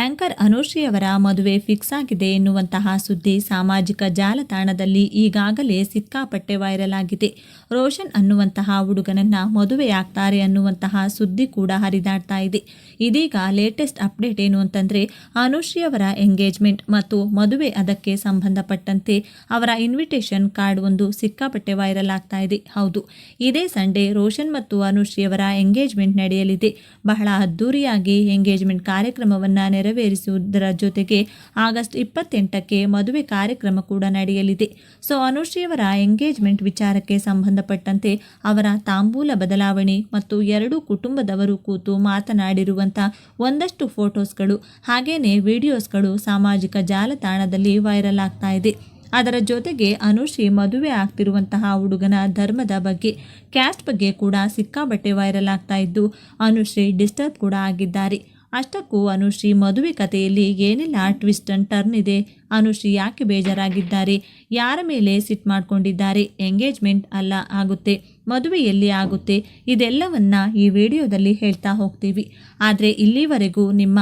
Anchor ಅನುಶ್ರೀಯವರ ಮದುವೆ fix ಆಗಿದೆ ಎನ್ನುವಂತಹ ಸುದ್ದಿ ಸಾಮಾಜಿಕ ಜಾಲತಾಣದಲ್ಲಿ ಈಗಾಗಲೇ ಸಿಕ್ಕಾಪಟ್ಟೆ ವೈರಲ್ ಆಗಿದೆ. ರೋಷನ್ ಅನ್ನುವಂತಹ ಹುಡುಗನನ್ನ ಮದುವೆಯಾಗ್ತಾರೆ ಅನ್ನುವಂತಹ ಸುದ್ದಿ ಕೂಡ ಹರಿದಾಡ್ತಾ ಇದೆ. ಇದೀಗ ಲೇಟೆಸ್ಟ್ ಅಪ್ಡೇಟ್ ಏನು ಅಂತಂದ್ರೆ, ಅನುಶ್ರೀಯವರ ಎಂಗೇಜ್ಮೆಂಟ್ ಮತ್ತು ಮದುವೆ ಅದಕ್ಕೆ ಸಂಬಂಧಪಟ್ಟಂತೆ ಅವರ ಇನ್ವಿಟೇಷನ್ ಕಾರ್ಡ್ ಒಂದು ಸಿಕ್ಕಾಪಟ್ಟೆ ವೈರಲ್ ಆಗ್ತಾ ಇದೆ. ಹೌದು, ಇದೇ ಸಂಡೇ ರೋಷನ್ ಮತ್ತು ಅನುಶ್ರೀಯವರ ಎಂಗೇಜ್ಮೆಂಟ್ ನಡೆಯಲಿದೆ. ಬಹಳ ಅದ್ದೂರಿಯಾಗಿ ಎಂಗೇಜ್ಮೆಂಟ್ ಕಾರ್ಯಕ್ರಮವನ್ನ ನೆರವೇರಿಸುವುದರ ಜೊತೆಗೆ ಆಗಸ್ಟ್ ಇಪ್ಪತ್ತೆಂಟಕ್ಕೆ ಮದುವೆ ಕಾರ್ಯಕ್ರಮ ಕೂಡ ನಡೆಯಲಿದೆ. ಸೊ ಅನುಶ್ರೀಯವರ ಎಂಗೇಜ್ಮೆಂಟ್ ವಿಚಾರಕ್ಕೆ ಸಂಬಂಧಪಟ್ಟಂತೆ ಅವರ ತಾಂಬೂಲ ಬದಲಾವಣೆ ಮತ್ತು ಎರಡೂ ಕುಟುಂಬದವರು ಕೂತು ಮಾತನಾಡಿರುವಂಥ ಒಂದಷ್ಟು ಫೋಟೋಸ್ಗಳು ಹಾಗೇನೆ ವಿಡಿಯೋಸ್ಗಳು ಸಾಮಾಜಿಕ ಜಾಲತಾಣದಲ್ಲಿ ವೈರಲ್ ಆಗ್ತಾ ಇದೆ. ಅದರ ಜೊತೆಗೆ ಅನುಶ್ರೀ ಮದುವೆ ಆಗ್ತಿರುವಂತಹ ಹುಡುಗನ ಧರ್ಮದ ಬಗ್ಗೆ, ಕ್ಯಾಸ್ಟ್ ಬಗ್ಗೆ ಕೂಡ ಸಿಕ್ಕಾಬಟ್ಟೆ ವೈರಲ್ ಆಗ್ತಾ ಇದ್ದು, ಅನುಶ್ರೀ ಡಿಸ್ಟರ್ಬ್ ಕೂಡ ಆಗಿದ್ದಾರೆ. ಅಷ್ಟಕ್ಕೂ ಅನುಶ್ರೀ ಮದುವೆ ಕಥೆಯಲ್ಲಿ ಏನೆಲ್ಲ ಟ್ವಿಸ್ಟ್ ಅಂಡ್ ಟರ್ನ್ ಇದೆ? ಅನುಶ್ರೀ ಯಾಕೆ ಬೇಜಾರಾಗಿದ್ದಾರೆ? ಯಾರ ಮೇಲೆ ಸಿಟ್ ಮಾಡಿಕೊಂಡಿದ್ದಾರೆ? ಎಂಗೇಜ್ಮೆಂಟ್ ಅಲ್ಲ, ಆಗುತ್ತೆ. ಮದುವೆಯಲ್ಲಿ ಆಗುತ್ತೆ. ಇದೆಲ್ಲವನ್ನ ಈ ವಿಡಿಯೋದಲ್ಲಿ ಹೇಳ್ತಾ ಹೋಗ್ತೀವಿ. ಆದರೆ ಇಲ್ಲಿವರೆಗೂ ನಿಮ್ಮ,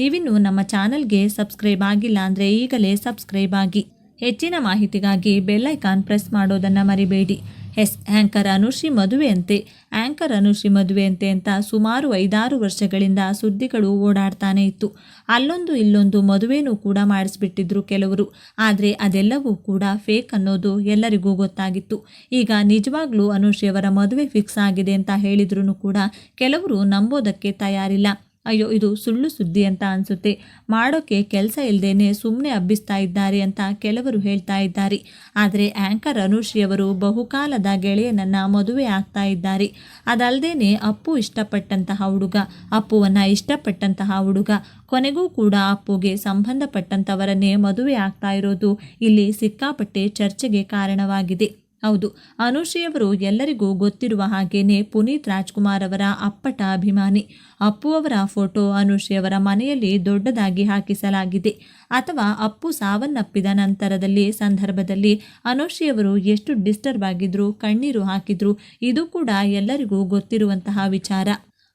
ನೀವಿನ್ನೂ ನಮ್ಮ ಚಾನಲ್ಗೆ ಸಬ್ಸ್ಕ್ರೈಬ್ ಆಗಿಲ್ಲ ಅಂದರೆ ಈಗಲೇ ಸಬ್ಸ್ಕ್ರೈಬ್ ಆಗಿ. ಹೆಚ್ಚಿನ ಮಾಹಿತಿಗಾಗಿ ಬೆಲ್ಲೈಕಾನ್ ಪ್ರೆಸ್ ಮಾಡೋದನ್ನು ಮರಿಬೇಡಿ. ಎಸ್ ಆ್ಯಂಕರ್ ಅನುಶ್ರೀ ಮದುವೆಯಂತೆ. ಆ್ಯಂಕರ್ ಅನುಶ್ರೀ ಮದುವೆಯಂತೆ ಅಂತ ಸುಮಾರು ಐದಾರು ವರ್ಷಗಳಿಂದ ಸುದ್ದಿಗಳು ಓಡಾಡ್ತಾನೆ ಇತ್ತು. ಅಲ್ಲೊಂದು ಇಲ್ಲೊಂದು ಮದುವೆನೂ ಕೂಡ ಮಾಡಿಸ್ಬಿಟ್ಟಿದ್ರು ಕೆಲವರು. ಆದರೆ ಅದೆಲ್ಲವೂ ಕೂಡ ಫೇಕ್ ಅನ್ನೋದು ಎಲ್ಲರಿಗೂ ಗೊತ್ತಾಗಿತ್ತು. ಈಗ ನಿಜವಾಗ್ಲೂ ಅನುಶ್ರೀಯವರ ಮದುವೆ ಫಿಕ್ಸ್ ಆಗಿದೆ ಅಂತ ಹೇಳಿದ್ರು ಕೂಡ ಕೆಲವರು ನಂಬೋದಕ್ಕೆ ತಯಾರಿಲ್ಲ. ಅಯ್ಯೋ, ಇದು ಸುಳ್ಳು ಸುದ್ದಿ ಅಂತ ಅನಿಸುತ್ತೆ. ಮಾಡೋಕ್ಕೆ ಕೆಲಸ ಇಲ್ಲದೇನೆ ಸುಮ್ಮನೆ ಹಬ್ಬಿಸ್ತಾ ಇದ್ದಾರೆ ಅಂತ ಕೆಲವರು ಹೇಳ್ತಾ ಇದ್ದಾರೆ. ಆದರೆ ಆ್ಯಂಕರ್ ಅನುಶ್ರೀಯವರು ಬಹುಕಾಲದ ಗೆಳೆಯನನ್ನು ಮದುವೆ ಆಗ್ತಾ ಇದ್ದಾರೆ. ಅದಲ್ಲದೇನೆ ಅಪ್ಪು ಇಷ್ಟಪಟ್ಟಂತಹ ಹುಡುಗ, ಅಪ್ಪುವನ್ನು ಇಷ್ಟಪಟ್ಟಂತಹ ಹುಡುಗ, ಕೊನೆಗೂ ಕೂಡ ಅಪ್ಪುಗೆ ಸಂಬಂಧಪಟ್ಟಂಥವರನ್ನೇ ಮದುವೆ ಆಗ್ತಾ ಇರೋದು ಇಲ್ಲಿ ಸಿಕ್ಕಾಪಟ್ಟೆ ಚರ್ಚೆಗೆ ಕಾರಣವಾಗಿದೆ. ಹೌದು ಅನುಶ್ರೀಯವರು ಎಲ್ಲರಿಗೂ ಗೊತ್ತಿರುವ ಹಾಗೇನೆ ಪುನೀತ್ ರಾಜ್ಕುಮಾರ್ ಅವರ ಅಪ್ಪಟ ಅಭಿಮಾನಿ. ಅಪ್ಪು ಅವರ ಫೋಟೋ ಅನುಶ್ರೀಯವರ ಮನೆಯಲ್ಲಿ ದೊಡ್ಡದಾಗಿ ಹಾಕಿಸಲಾಗಿದೆ. ಅಥವಾ ಅಪ್ಪು ಸಾವನ್ನಪ್ಪಿದ ನಂತರದಲ್ಲಿ, ಸಂದರ್ಭದಲ್ಲಿ ಅನುಶ್ರೀಯವರು ಎಷ್ಟು ಡಿಸ್ಟರ್ಬ್ ಆಗಿದ್ರು, ಕಣ್ಣೀರು ಹಾಕಿದ್ರು, ಇದು ಕೂಡ ಎಲ್ಲರಿಗೂ ಗೊತ್ತಿರುವಂತಹ ವಿಚಾರ.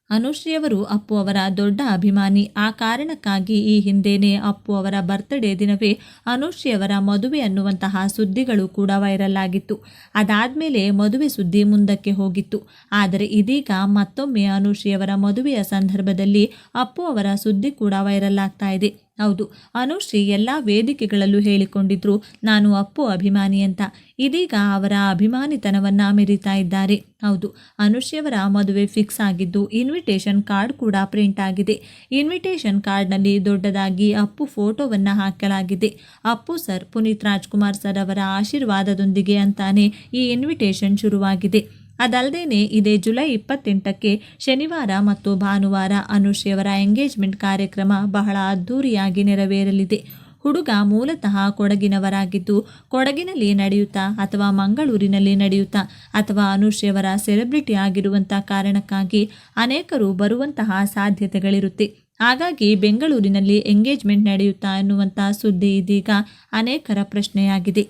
ಅನುಶ್ರೀಯವರು ಅಪ್ಪು ಅವರ ದೊಡ್ಡ ಅಭಿಮಾನಿ. ಆ ಕಾರಣಕ್ಕಾಗಿ ಈ ಹಿಂದೇನೆ ಅಪ್ಪು ಅವರ ಬರ್ತ್ಡೇ ದಿನವೇ ಅನುಶ್ರೀಯವರ ಮದುವೆ ಅನ್ನುವಂತಹ ಸುದ್ದಿಗಳು ಕೂಡ ವೈರಲ್ ಆಗಿತ್ತು. ಅದಾದಮೇಲೆ ಮದುವೆ ಸುದ್ದಿ ಮುಂದಕ್ಕೆ ಹೋಗಿತ್ತು. ಆದರೆ ಇದೀಗ ಮತ್ತೊಮ್ಮೆ ಅನುಶ್ರೀಯವರ ಮದುವೆಯ ಸಂದರ್ಭದಲ್ಲಿ ಅಪ್ಪು ಅವರ ಸುದ್ದಿ ಕೂಡ ವೈರಲ್ ಆಗ್ತಾ ಇದೆ. ಹೌದು ಅನುಶ್ರೀ ಎಲ್ಲ ವೇದಿಕೆಗಳಲ್ಲೂ ಹೇಳಿಕೊಂಡಿದ್ರು, ನಾನು ಅಪ್ಪು ಅಭಿಮಾನಿ ಅಂತ. ಇದೀಗ ಅವರ ಅಭಿಮಾನಿತನವನ್ನ ಮೆರಿತಾ ಇದ್ದಾರೆ. ಹೌದು ಅನುಶ್ರೀಯವರ ಮದುವೆ ಫಿಕ್ಸ್ ಆಗಿದ್ದು ಇನ್ವಿಟೇಷನ್ ಕಾರ್ಡ್ ಕೂಡ ಪ್ರಿಂಟ್ ಆಗಿದೆ. ಇನ್ವಿಟೇಷನ್ ಕಾರ್ಡ್ನಲ್ಲಿ ದೊಡ್ಡದಾಗಿ ಅಪ್ಪು ಫೋಟೋವನ್ನು ಹಾಕಲಾಗಿದೆ. ಅಪ್ಪು ಸರ್, ಪುನೀತ್ ರಾಜ್ಕುಮಾರ್ ಸರ್ ಅವರ ಆಶೀರ್ವಾದದೊಂದಿಗೆ ಅಂತಾನೆ ಈ ಇನ್ವಿಟೇಷನ್ ಶುರುವಾಗಿದೆ. ಅದಲ್ಲದೇನೆ ಇದೇ ಜುಲೈ ಇಪ್ಪತ್ತೆಂಟಕ್ಕೆ ಶನಿವಾರ ಮತ್ತು ಭಾನುವಾರ ಅನುಶ್ರೀಯವರ ಎಂಗೇಜ್ಮೆಂಟ್ ಕಾರ್ಯಕ್ರಮ ಬಹಳ ಅದ್ಧೂರಿಯಾಗಿ ನೆರವೇರಲಿದೆ. ಹುಡುಗ ಮೂಲತಃ ಕೊಡಗಿನವರಾಗಿದ್ದು, ಕೊಡಗಿನಲ್ಲಿ ನಡೆಯುತ್ತಾ ಅಥವಾ ಮಂಗಳೂರಿನಲ್ಲಿ ನಡೆಯುತ್ತಾ ಅಥವಾ ಅನುಶ್ರೀಯವರ ಸೆಲೆಬ್ರಿಟಿ ಆಗಿರುವಂಥ ಕಾರಣಕ್ಕಾಗಿ ಅನೇಕರು ಬರುವಂತಹ ಸಾಧ್ಯತೆಗಳಿರುತ್ತೆ. ಹಾಗಾಗಿ ಬೆಂಗಳೂರಿನಲ್ಲಿ ಎಂಗೇಜ್ಮೆಂಟ್ ನಡೆಯುತ್ತಾ ಎನ್ನುವಂಥ ಸುದ್ದಿ ಇದೀಗ ಅನೇಕರ ಪ್ರಶ್ನೆಯಾಗಿದೆ.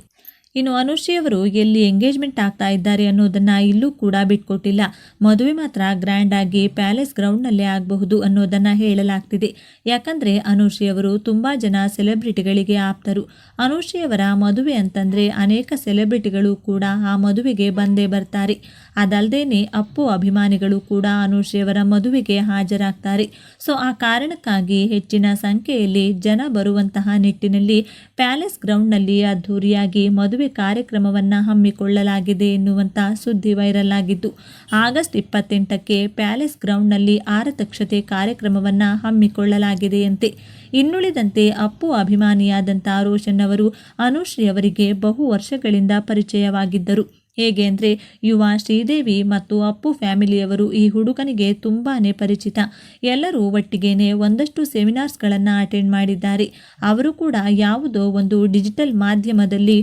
ಇನ್ನು ಅನುಶ್ರೀಯವರು ಎಲ್ಲಿ ಎಂಗೇಜ್ಮೆಂಟ್ ಆಗ್ತಾ ಇದ್ದಾರೆ ಅನ್ನೋದನ್ನ ಇಲ್ಲೂ ಕೂಡ ಬಿಟ್ಕೊಟ್ಟಿಲ್ಲ. ಮದುವೆ ಮಾತ್ರ ಗ್ರ್ಯಾಂಡ್ ಆಗಿ ಪ್ಯಾಲೇಸ್ ಗ್ರೌಂಡ್ನಲ್ಲೇ ಆಗಬಹುದು ಅನ್ನೋದನ್ನ ಹೇಳಲಾಗ್ತಿದೆ. ಯಾಕಂದ್ರೆ ಅನುಶ್ರೀಯವರು ತುಂಬಾ ಜನ ಸೆಲೆಬ್ರಿಟಿಗಳಿಗೆ ಆಪ್ತರು. ಅನುಶ್ರೀಯವರ ಮದುವೆ ಅಂತಂದ್ರೆ ಅನೇಕ ಸೆಲೆಬ್ರಿಟಿಗಳು ಕೂಡ ಆ ಮದುವೆಗೆ ಬಂದೇ ಬರ್ತಾರೆ. ಅದಲ್ಲದೇನೆ ಅಪ್ಪು ಅಭಿಮಾನಿಗಳು ಕೂಡ ಅನುಶ್ರೀಯವರ ಮದುವೆಗೆ ಹಾಜರಾಗ್ತಾರೆ. ಸೊ, ಆ ಕಾರಣಕ್ಕಾಗಿ ಹೆಚ್ಚಿನ ಸಂಖ್ಯೆಯಲ್ಲಿ ಜನ ಬರುವಂತಹ ನಿಟ್ಟಿನಲ್ಲಿ ಪ್ಯಾಲೇಸ್ ಗ್ರೌಂಡ್ನಲ್ಲಿ ಅದ್ಧೂರಿಯಾಗಿ ಮದುವೆ ಕಾರ್ಯಕ್ರಮವನ್ನು ಹಮ್ಮಿಕೊಳ್ಳಲಾಗಿದೆ ಎನ್ನುವಂಥ ಸುದ್ದಿ ವೈರಲ್ ಆಗಿದ್ದು, ಆಗಸ್ಟ್ ಇಪ್ಪತ್ತೆಂಟಕ್ಕೆ ಪ್ಯಾಲೇಸ್ ಗ್ರೌಂಡ್ನಲ್ಲಿ ಆರತಕ್ಷತೆ ಕಾರ್ಯಕ್ರಮವನ್ನು ಹಮ್ಮಿಕೊಳ್ಳಲಾಗಿದೆಯಂತೆ. ಇನ್ನುಳಿದಂತೆ ಅಪ್ಪು ಅಭಿಮಾನಿಯಾದಂಥ ರೋಷನ್ ಅವರು ಅನುಶ್ರೀ ಅವರಿಗೆ ಬಹು ವರ್ಷಗಳಿಂದ ಪರಿಚಯವಾಗಿದ್ದರು. ಹೇಗೆ ಅಂದರೆ, ಯುವ ಶ್ರೀದೇವಿ ಮತ್ತು ಅಪ್ಪು ಫ್ಯಾಮಿಲಿಯವರು ಈ ಹುಡುಗನಿಗೆ ತುಂಬಾ ಪರಿಚಿತ. ಎಲ್ಲರೂ ಒಟ್ಟಿಗೇನೆ ಒಂದಷ್ಟು ಸೆಮಿನಾರ್ಸ್ಗಳನ್ನು ಅಟೆಂಡ್ ಮಾಡಿದ್ದಾರೆ. ಅವರು ಕೂಡ ಯಾವುದೋ ಒಂದು ಡಿಜಿಟಲ್ ಮಾಧ್ಯಮದಲ್ಲಿ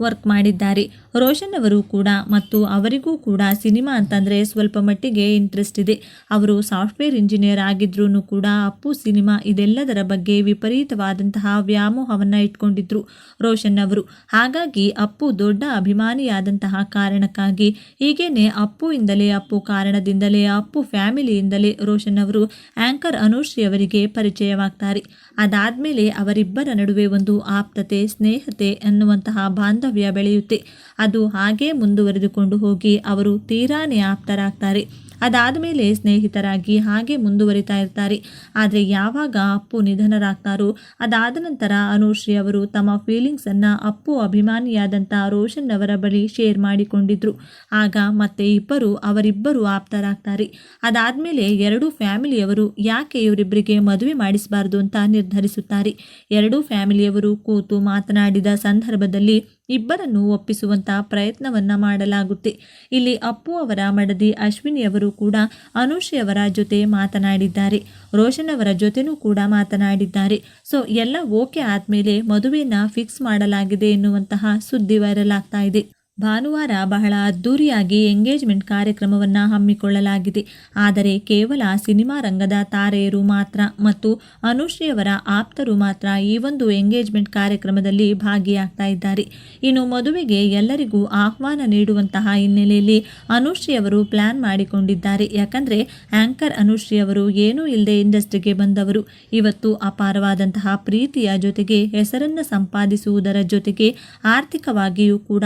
ವರ್ಕ್ ಮಾಡಿದ್ದಾರೆ. ರೋಷನ್ ಅವರು ಕೂಡ ಮತ್ತು ಅವರಿಗೂ ಕೂಡ ಸಿನಿಮಾ ಅಂತಂದರೆ ಸ್ವಲ್ಪ ಮಟ್ಟಿಗೆ ಇಂಟ್ರೆಸ್ಟ್ ಇದೆ. ಅವರು ಸಾಫ್ಟ್ವೇರ್ ಇಂಜಿನಿಯರ್ ಆಗಿದ್ರೂ ಕೂಡ ಅಪ್ಪು ಸಿನಿಮಾ ಇದೆಲ್ಲದರ ಬಗ್ಗೆ ವಿಪರೀತವಾದಂತಹ ವ್ಯಾಮೋಹವನ್ನು ಇಟ್ಕೊಂಡಿದ್ರು ರೋಷನ್ ಅವರು. ಹಾಗಾಗಿ ಅಪ್ಪು ದೊಡ್ಡ ಅಭಿಮಾನಿಯಾದಂತಹ ಕಾರಣಕ್ಕಾಗಿ ಹೀಗೇನೆ ಅಪ್ಪು ಇಂದಲೇ ಅಪ್ಪು ಕಾರಣದಿಂದಲೇ, ಅಪ್ಪು ಫ್ಯಾಮಿಲಿಯಿಂದಲೇ ರೋಷನ್ ಅವರು ಆಂಕರ್ ಅನುಶ್ರೀ ಅವರಿಗೆ ಪರಿಚಯವಾಗ್ತಾರೆ. ಅದಾದಮೇಲೆ ಅವರಿಬ್ಬರ ನಡುವೆ ಒಂದು ಆಪ್ತತೆ, ಸ್ನೇಹತೆ ಅನ್ನುವಂತಹ ಬಾಂಧವ್ಯ ಬೆಳೆಯುತ್ತೆ. ಅದು ಹಾಗೇ ಮುಂದುವರೆದುಕೊಂಡು ಹೋಗಿ ಅವರು ತೀರಾನೇ ಆಪ್ತರಾಗ್ತಾರೆ. ಅದಾದ ಮೇಲೆ ಸ್ನೇಹಿತರಾಗಿ ಹಾಗೆ ಮುಂದುವರಿತಾ ಇರ್ತಾರೆ. ಆದರೆ ಯಾವಾಗ ಅಪ್ಪು ನಿಧನರಾಗ್ತಾರೋ, ಅದಾದ ನಂತರ ಅನುಶ್ರೀ ಅವರು ತಮ್ಮ ಫೀಲಿಂಗ್ಸನ್ನು ಅಪ್ಪು ಅಭಿಮಾನಿಯಾದಂಥ ರೋಷನ್ ಅವರ ಬಳಿ ಶೇರ್ ಮಾಡಿಕೊಂಡಿದ್ರು. ಆಗ ಮತ್ತೆ ಇಬ್ಬರು ಅವರಿಬ್ಬರು ಆಪ್ತರಾಗ್ತಾರೆ. ಅದಾದಮೇಲೆ ಎರಡೂ ಫ್ಯಾಮಿಲಿಯವರು ಯಾಕೆ ಇವರಿಬ್ಬರಿಗೆ ಮದುವೆ ಮಾಡಿಸಬಾರ್ದು ಅಂತ ನಿರ್ಧರಿಸುತ್ತಾರೆ. ಎರಡೂ ಫ್ಯಾಮಿಲಿಯವರು ಕೂತು ಮಾತನಾಡಿದ ಸಂದರ್ಭದಲ್ಲಿ ಇಬ್ಬರನ್ನು ಒಪ್ಪಿಸುವಂತಹ ಪ್ರಯತ್ನವನ್ನ ಮಾಡಲಾಗುತ್ತೆ. ಇಲ್ಲಿ ಅಪ್ಪು ಅವರ ಮಡದಿ ಅಶ್ವಿನಿ ಅವರು ಕೂಡ ಅನುಷಿಯವರ ಜೊತೆ ಮಾತನಾಡಿದ್ದಾರೆ. ರೋಷನ್ ಅವರ ಜೊತೆನೂ ಕೂಡ ಮಾತನಾಡಿದ್ದಾರೆ. ಸೊ ಎಲ್ಲ ಓಕೆ ಆದಮೇಲೆ ಮದುವೆನ ಫಿಕ್ಸ್ ಮಾಡಲಾಗಿದೆ ಎನ್ನುವಂತಹ ಸುದ್ದಿ ವೈರಲ್ ಆಗ್ತಾ ಇದೆ. ಭಾನುವಾರ ಬಹಳ ಅದ್ದೂರಿಯಾಗಿ ಎಂಗೇಜ್ಮೆಂಟ್ ಕಾರ್ಯಕ್ರಮವನ್ನು ಹಮ್ಮಿಕೊಳ್ಳಲಾಗಿದೆ. ಆದರೆ ಕೇವಲ ಸಿನಿಮಾ ರಂಗದ ತಾರೆಯರು ಮಾತ್ರ ಮತ್ತು ಅನುಶ್ರೀಯವರ ಆಪ್ತರು ಮಾತ್ರ ಈ ಒಂದು ಎಂಗೇಜ್ಮೆಂಟ್ ಕಾರ್ಯಕ್ರಮದಲ್ಲಿ ಭಾಗಿಯಾಗ್ತಾ ಇದ್ದಾರೆ. ಇನ್ನು ಮದುವೆಗೆ ಎಲ್ಲರಿಗೂ ಆಹ್ವಾನ ನೀಡುವಂತಹ ಹಿನ್ನೆಲೆಯಲ್ಲಿ ಅನುಶ್ರೀಯವರು ಪ್ಲಾನ್ ಮಾಡಿಕೊಂಡಿದ್ದಾರೆ. ಯಾಕಂದರೆ ಆಂಕರ್ ಅನುಶ್ರೀಯವರು ಏನೂ ಇಲ್ಲದೆ ಇಂಡಸ್ಟ್ರಿಗೆ ಬಂದವರು. ಇವತ್ತು ಅಪಾರವಾದಂತಹ ಪ್ರೀತಿಯ ಜೊತೆಗೆ ಹೆಸರನ್ನು ಸಂಪಾದಿಸುವುದರ ಜೊತೆಗೆ ಆರ್ಥಿಕವಾಗಿಯೂ ಕೂಡ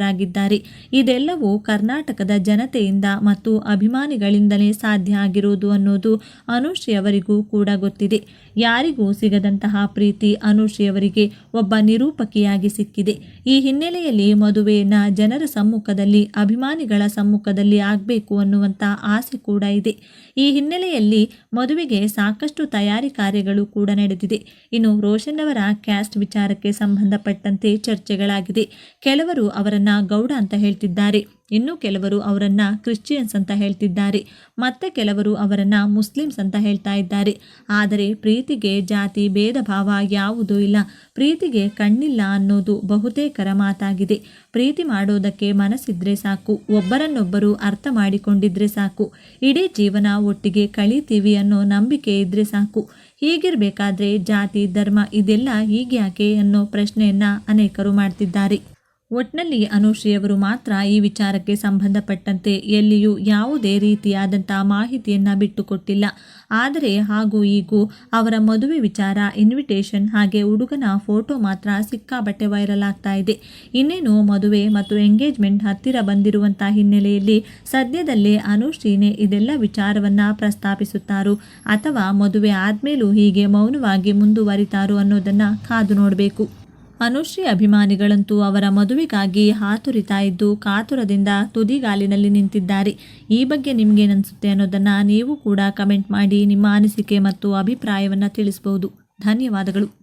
ಸದೃಢರಾಗಿದ್ದಾರೆ ಇದೆಲ್ಲವೂ ಕರ್ನಾಟಕದ ಜನತೆಯಿಂದ ಮತ್ತು ಅಭಿಮಾನಿಗಳಿಂದಲೇ ಸಾಧ್ಯ ಆಗಿರುವುದು ಅನ್ನೋದು ಅನುಶ್ರೀಯವರಿಗೂ ಕೂಡ ಗೊತ್ತಿದೆ. ಯಾರಿಗೂ ಸಿಗದಂತಹ ಪ್ರೀತಿ ಅನುಶ್ರೀಯವರಿಗೆ ಒಬ್ಬ ನಿರೂಪಕಿಯಾಗಿ ಸಿಕ್ಕಿದೆ. ಈ ಹಿನ್ನೆಲೆಯಲ್ಲಿ ಮದುವೆಯನ್ನ ಜನರ ಸಮ್ಮುಖದಲ್ಲಿ, ಅಭಿಮಾನಿಗಳ ಸಮ್ಮುಖದಲ್ಲಿ ಆಗಬೇಕು ಅನ್ನುವಂಥ ಆಸೆ ಕೂಡ ಇದೆ. ಈ ಹಿನ್ನೆಲೆಯಲ್ಲಿ ಮದುವೆಗೆ ಸಾಕಷ್ಟು ತಯಾರಿ ಕಾರ್ಯಗಳು ಕೂಡ ನಡೆದಿದೆ. ಇನ್ನು ರೋಷನ್ ಅವರ ಕ್ಯಾಸ್ಟ್ ವಿಚಾರಕ್ಕೆ ಸಂಬಂಧಪಟ್ಟಂತೆ ಚರ್ಚೆಗಳಾಗಿದೆ. ಕೆಲವರು ಗೌಡ ಅಂತ ಹೇಳ್ತಿದ್ದಾರೆ. ಇನ್ನು ಕೆಲವರು ಅವರನ್ನ ಕ್ರಿಶ್ಚಿಯನ್ಸ್ ಅಂತ ಹೇಳ್ತಿದ್ದಾರೆ. ಮತ್ತೆ ಕೆಲವರು ಅವರನ್ನ ಮುಸ್ಲಿಮ್ಸ್ ಅಂತ ಹೇಳ್ತಾ ಇದ್ದಾರೆ. ಆದರೆ ಪ್ರೀತಿಗೆ ಜಾತಿ ಭೇದ ಭಾವ ಯಾವುದೂ ಇಲ್ಲ. ಪ್ರೀತಿಗೆ ಕಣ್ಣಿಲ್ಲ ಅನ್ನೋದು ಬಹುತೇಕರ ಮಾತಾಗಿದೆ. ಪ್ರೀತಿ ಮಾಡೋದಕ್ಕೆ ಮನಸ್ಸಿದ್ರೆ ಸಾಕು. ಒಬ್ಬರನ್ನೊಬ್ಬರು ಅರ್ಥ ಮಾಡಿಕೊಂಡಿದ್ರೆ ಸಾಕು. ಇಡೀ ಜೀವನ ಒಟ್ಟಿಗೆ ಕಳೀತೀವಿ ಅನ್ನೋ ನಂಬಿಕೆ ಇದ್ರೆ ಸಾಕು. ಹೀಗಿರಬೇಕಾದ್ರೆ ಜಾತಿ, ಧರ್ಮ ಇದೆಲ್ಲ ಹೀಗ್ಯಾಕೆ ಅನ್ನೋ ಪ್ರಶ್ನೆಯನ್ನ ಅನೇಕರು ಮಾಡ್ತಿದ್ದಾರೆ. ಒಟ್ನಲ್ಲಿ ಅನುಶ್ರೀಯವರು ಮಾತ್ರ ಈ ವಿಚಾರಕ್ಕೆ ಸಂಬಂಧಪಟ್ಟಂತೆ ಎಲ್ಲಿಯೂ ಯಾವುದೇ ರೀತಿಯಾದಂಥ ಮಾಹಿತಿಯನ್ನು ಬಿಟ್ಟುಕೊಟ್ಟಿಲ್ಲ. ಆದರೆ ಹಾಗೂ ಈಗೂ ಅವರ ಮದುವೆ ವಿಚಾರ ಇನ್ವಿಟೇಷನ್ ಹಾಗೆ ಹುಡುಗನ ಫೋಟೋ ಮಾತ್ರ ಸಿಕ್ಕಾಬಟ್ಟೆ ವೈರಲ್ ಆಗ್ತಾ ಇದೆ. ಇನ್ನೇನು ಮದುವೆ ಮತ್ತು ಎಂಗೇಜ್ಮೆಂಟ್ ಹತ್ತಿರ ಬಂದಿರುವಂಥ ಹಿನ್ನೆಲೆಯಲ್ಲಿ ಸದ್ಯದಲ್ಲೇ ಅನುಶ್ರೀನೇ ಇದೆಲ್ಲ ವಿಚಾರವನ್ನು ಪ್ರಸ್ತಾಪಿಸುತ್ತಾರೋ ಅಥವಾ ಮದುವೆ ಆದಮೇಲೂ ಹೀಗೆ ಮೌನವಾಗಿ ಮುಂದುವರಿತಾರೋ ಅನ್ನೋದನ್ನು ಕಾದು ನೋಡಬೇಕು. ಅನುಶ್ರೀ ಅಭಿಮಾನಿಗಳಂತೂ ಅವರ ಮದುವೆಗಾಗಿ ಹಾತುರಿತಾ ಇದ್ದು ಕಾತುರದಿಂದ ತುದಿಗಾಲಿನಲ್ಲಿ ನಿಂತಿದ್ದಾರೆ. ಈ ಬಗ್ಗೆ ನಿಮಗೇನನ್ಸುತ್ತೆ ಅನ್ನೋದನ್ನು ನೀವು ಕೂಡ ಕಮೆಂಟ್ ಮಾಡಿ ನಿಮ್ಮ ಅನಿಸಿಕೆ ಮತ್ತು ಅಭಿಪ್ರಾಯವನ್ನು ತಿಳಿಸಬಹುದು ಧನ್ಯವಾದಗಳು.